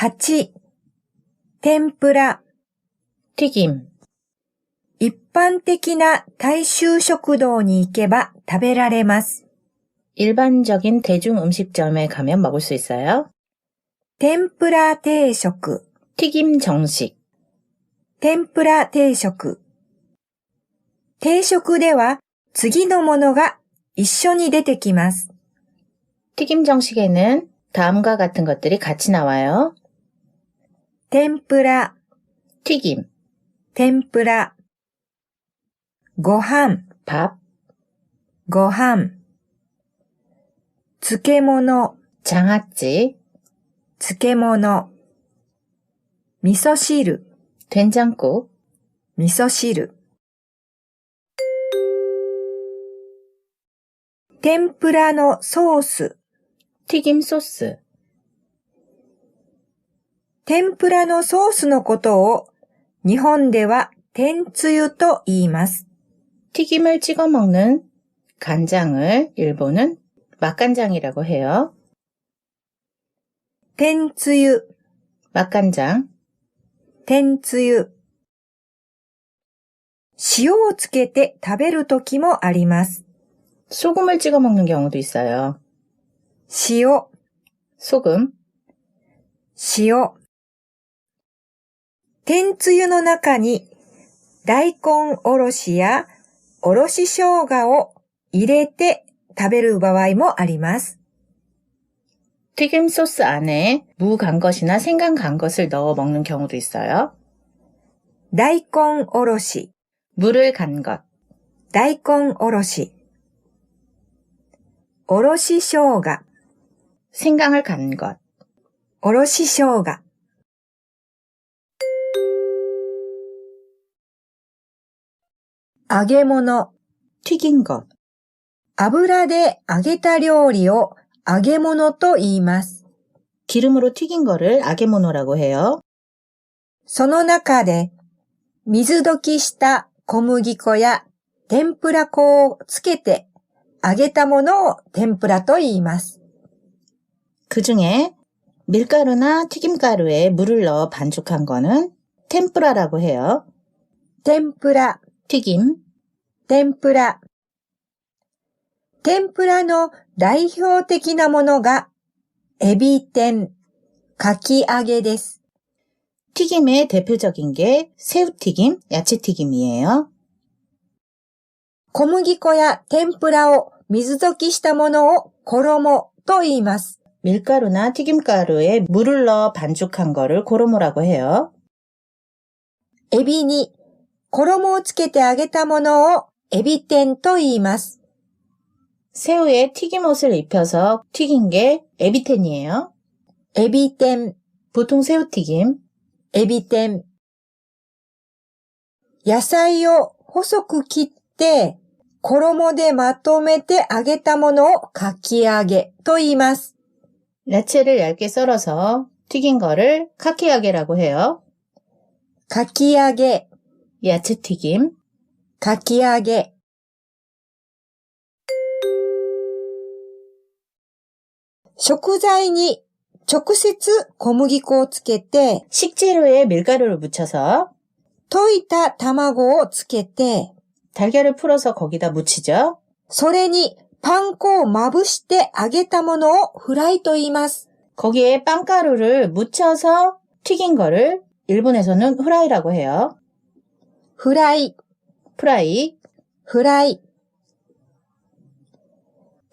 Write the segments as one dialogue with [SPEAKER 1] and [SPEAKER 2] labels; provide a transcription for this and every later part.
[SPEAKER 1] 8、天ぷら。
[SPEAKER 2] 튀김,
[SPEAKER 1] 一般的な大衆食堂に行けば食べられます。
[SPEAKER 2] 일반적인 대중 음식점에 가면 먹을 수 있어요.
[SPEAKER 1] 天ぷら定食。
[SPEAKER 2] 튀김 정식,
[SPEAKER 1] 天ぷら定食。定食では次のものが一緒に出てきます。
[SPEAKER 2] 튀김 정식에는 다음과 같은 것들이 같이 나와요.
[SPEAKER 1] 天ぷら、
[SPEAKER 2] 튀김,
[SPEAKER 1] 天ぷら。ご飯、
[SPEAKER 2] 밥,
[SPEAKER 1] ご飯。漬物、
[SPEAKER 2] 장아찌,
[SPEAKER 1] 漬物。味噌汁、
[SPEAKER 2] 된장국,
[SPEAKER 1] 味噌汁。天ぷらのソース、
[SPEAKER 2] 튀김 소스,
[SPEAKER 1] 天ぷらのソースのことを日本では天つゆと言います。
[SPEAKER 2] 튀김을 찍어 먹는 간장을 일본은 맛간장이라고 해요.
[SPEAKER 1] 天つゆ、
[SPEAKER 2] 맛간장,
[SPEAKER 1] 天つゆ。塩をつけて食べるときもあります。
[SPEAKER 2] 소금을 찍어 먹는 경우도 있어요.
[SPEAKER 1] 塩、
[SPEAKER 2] 소금,
[SPEAKER 1] 塩。 天つゆの中に大根おろしやおろし生姜を入れて食べる場合もあります。
[SPEAKER 2] 튀김 소스 안에 무 간 것이나 생강 간 것을 넣어 먹는 경우도 있어요.
[SPEAKER 1] 大根おろし、
[SPEAKER 2] 물을 간 것,
[SPEAKER 1] 大根おろし。おろし生姜、
[SPEAKER 2] 생강을 간 것,
[SPEAKER 1] おろし生姜。 揚げ物、
[SPEAKER 2] 튀긴 것,
[SPEAKER 1] 油で揚げた料理を揚げ物と言います。
[SPEAKER 2] 기름으로 튀긴 거를 아게모노라고 해요.
[SPEAKER 1] その中で、水溶きした小麦粉や天ぷら粉をつけて揚げたものを天ぷらと言います。
[SPEAKER 2] 그 중에 밀가루나 튀김가루에 물을 넣어 반죽한 거는 템프라라고 해요.
[SPEAKER 1] 天ぷら、
[SPEAKER 2] 튀김,
[SPEAKER 1] 天ぷら。天ぷらの代表的なものが、エビ天、かき揚げです。
[SPEAKER 2] 튀김의 대표적인 게 새우튀김, 야채튀김이에요.
[SPEAKER 1] 小麦粉や天ぷらを水溶きしたものを衣と言います。
[SPEAKER 2] 밀가루나 튀김가루에 물을 넣어 반죽한 거를 고로모라고 해요.
[SPEAKER 1] エビに 衣をつけて揚げたものをエビ天と言います。
[SPEAKER 2] 새우에 튀김옷을 입혀서 튀긴 게 에비텐이에요.
[SPEAKER 1] エビ天、
[SPEAKER 2] 보통 새우튀김,
[SPEAKER 1] エビ天。野菜を細く切って、衣でまとめて揚げたものをかき揚げと言います。
[SPEAKER 2] 야채를 얇게 썰어서 튀긴 거를 카키야게라고 해요.
[SPEAKER 1] かき揚げ、
[SPEAKER 2] 야채튀김,
[SPEAKER 1] かき揚げ。食材に直接小麦粉をつけて、
[SPEAKER 2] 식재료에 밀가루를 묻혀서
[SPEAKER 1] 溶いた卵をつけて、
[SPEAKER 2] 달걀을 풀어서 거기다 묻히죠.
[SPEAKER 1] それにパン粉をまぶして揚げたものをフライと言います。
[SPEAKER 2] 거기에 빵가루를 묻혀서 튀긴 거를 일본에서는 후라이라고 해요.
[SPEAKER 1] フライ、
[SPEAKER 2] 프라이,
[SPEAKER 1] フライ。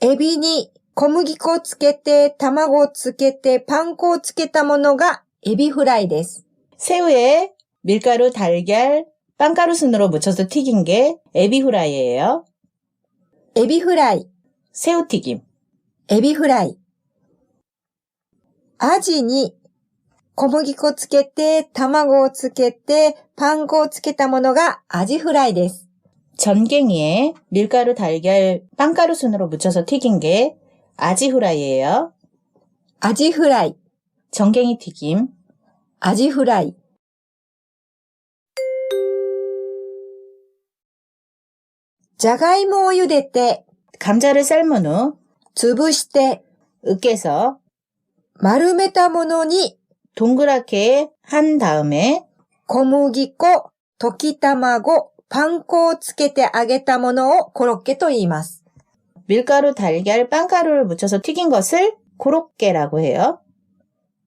[SPEAKER 1] エビに小麦粉をつけて、卵をつけて、パン粉をつけたものがエビフライです。
[SPEAKER 2] 새우에 밀가루, 달걀, 빵가루 순으로 묻혀서 튀긴 게 에비 후라이예요.
[SPEAKER 1] エビフライ、
[SPEAKER 2] 새우튀김,
[SPEAKER 1] エビフライ。アジに 小麦粉つけて、卵をつけて、パン粉をつけたものがアジフライです。
[SPEAKER 2] 전갱이에 밀가루, 달걀, 빵가루 순으로 묻혀서 튀긴 게 아지 후라이예요.
[SPEAKER 1] アジフライ、
[SPEAKER 2] 전갱이 튀김,
[SPEAKER 1] アジフライ。じゃがいもを茹でて、
[SPEAKER 2] 감자를 삶은 후
[SPEAKER 1] 潰して、
[SPEAKER 2] 으깨서
[SPEAKER 1] 丸めたものに
[SPEAKER 2] 동그랗게 한 다음에
[SPEAKER 1] 小麦粉、溶き卵、パン粉をつけて揚げたものをコロッケと言います。
[SPEAKER 2] 밀가루, 달걀, 빵가루를 묻혀서 튀긴 것을 고로케라고 해요.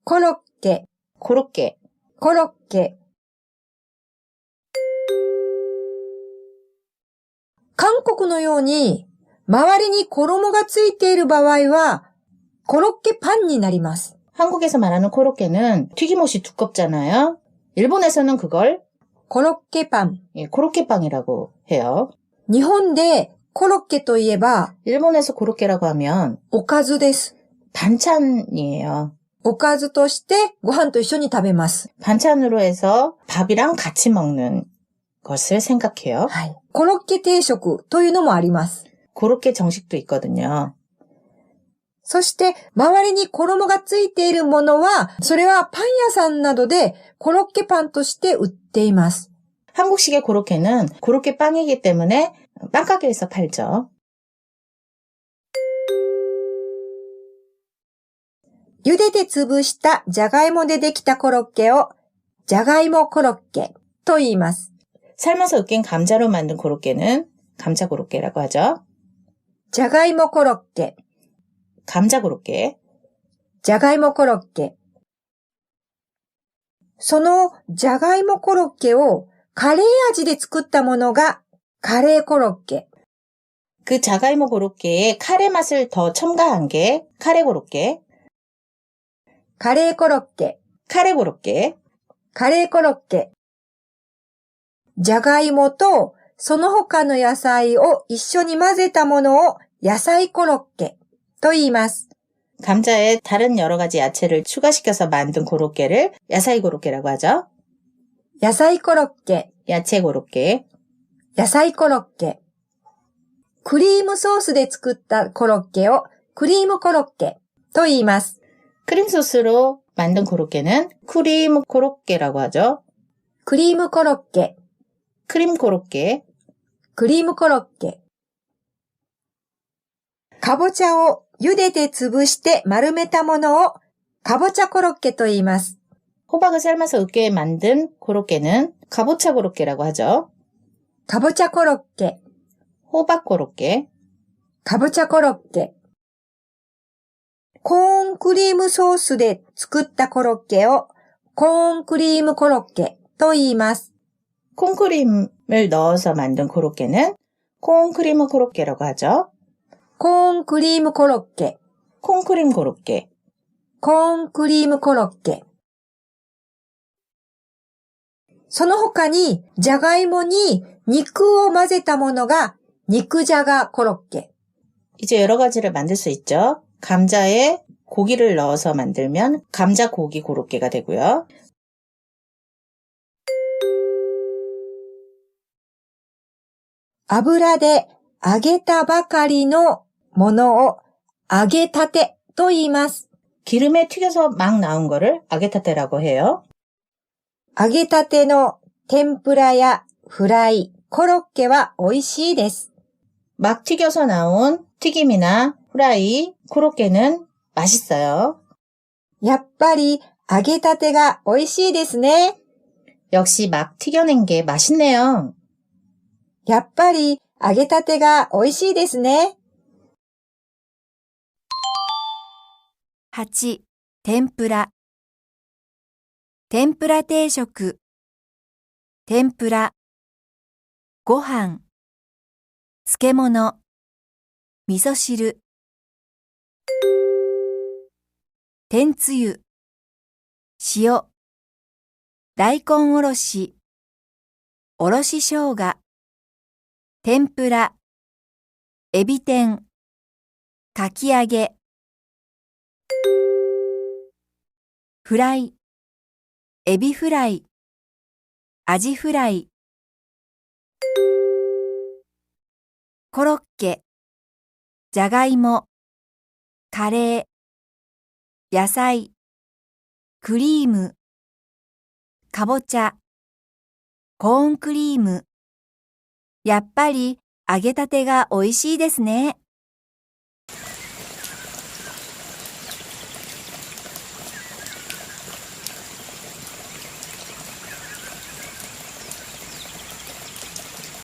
[SPEAKER 1] コロッケ、
[SPEAKER 2] 고로케.
[SPEAKER 1] コロッケ。韓国のように、周りに衣がついている場合は、コロッケパンになります。
[SPEAKER 2] 한국에서 말하는 고로케는 튀김옷이 두껍잖아요. 일본에서는 그걸
[SPEAKER 1] コロッケパン。
[SPEAKER 2] 예, 고로케빵이라고 해요.
[SPEAKER 1] 日本でコロッケといえば、
[SPEAKER 2] 일본에서 고로케라고 하면
[SPEAKER 1] おかずです。
[SPEAKER 2] 반찬이에요.
[SPEAKER 1] おかずとしてご飯と一緒に食べます。
[SPEAKER 2] 반찬으로 해서 밥이랑 같이 먹는 것을 생각해요.
[SPEAKER 1] はい。コロッケ定食というのもあります。
[SPEAKER 2] 고로케 정식도 있거든요.
[SPEAKER 1] そして、周りに衣がついているものは、それはパン屋さんなどでコロッケパンとして売っています。
[SPEAKER 2] 한국식의 고로케는 고로케 빵이기 때문에 빵가게에서 팔죠.
[SPEAKER 1] 茹でて潰したじゃがいもでできたコロッケを、じゃがいもコロッケと言います。
[SPEAKER 2] 삶아서 으깬 감자로 만든 고로케는 감자 고로케라고 하죠.
[SPEAKER 1] じゃがいもコロッケ、
[SPEAKER 2] 감자코로 케?
[SPEAKER 1] 자가이모 코로 케. そのじゃがいもコロッケをカレー味で作ったものがカレーコロッケ。
[SPEAKER 2] 그じゃがいもコロッケへカレー맛을 더 첨가한게カレーコロッケ。
[SPEAKER 1] カレーコロッケ。
[SPEAKER 2] カレーコロッケ。
[SPEAKER 1] カレーコロッケ。じゃがいもとその他の野菜を一緒に混ぜたものを野菜コロッケ。と言います。
[SPEAKER 2] 감자에 다른 여러 가지 야채를 추가시켜서 만든 고로케를 야사이 고로케라고 하죠.
[SPEAKER 1] 야사이 고로케.
[SPEAKER 2] 야채 고로케.
[SPEAKER 1] 야사이 고로케. 크림 소스で 作った 고로케を 크림 고로케 と言います.
[SPEAKER 2] 크림 소스로 만든 고로케는 크림 고로케라고 하죠.
[SPEAKER 1] 크림 고로케.
[SPEAKER 2] 크림 고로케.
[SPEAKER 1] 크림 고로케. 가보차오 茹でて潰して丸めたものをカボチャコロッケと言います。
[SPEAKER 2] ホバグ삶아서 으깨 만든コロッケ는カボチャコロッケ라고 하 죠。
[SPEAKER 1] カボチャコロッケ。
[SPEAKER 2] ほばコロッ
[SPEAKER 1] ケ。カボチャコロッケ。コーンクリームソースで作ったコロッケをコーンクリームコロッケと言います。
[SPEAKER 2] コーンクリームを넣어서 만든コロッケ는コーンクリームコロッケ라고 하 죠。
[SPEAKER 1] コーンクリームコロッケ、
[SPEAKER 2] 콩크림 고로케.
[SPEAKER 1] コーンクリームコロッケ。その他に、じゃがいもに肉を混ぜたものが肉じゃがコロッケ。
[SPEAKER 2] 이제 여러 가지를 만들 수 있죠. 감자에 고기를 넣어서 만들면 감자 고기 고로케가 되고요.
[SPEAKER 1] 油で揚げたばかりの ものを揚げたてと言います。
[SPEAKER 2] 기름에 튀겨서 막 나온 거를 아게타테라고 해요.
[SPEAKER 1] 揚げたての天ぷらやフライ、コロッケは美味しいです。
[SPEAKER 2] 막 튀겨서 나온 튀김이나 후라이, 코로케는 맛있어요.
[SPEAKER 1] やっぱり揚げたてが美味しいですね。
[SPEAKER 2] 역시 막 튀겨낸 게 맛있네요.
[SPEAKER 1] やっぱり揚げたてが美味しいですね。
[SPEAKER 3] 8. 天ぷら。天ぷら定食。天ぷら。ご飯。漬物。味噌汁。天つゆ。塩。大根おろし。おろし生姜。天ぷら。エビ天。かき揚げ。フライ、エビフライ、アジフライ、コロッケ、じゃがいも、カレー、野菜、クリーム、かぼちゃ、コーンクリーム。やっぱり揚げたてが美味しいですね。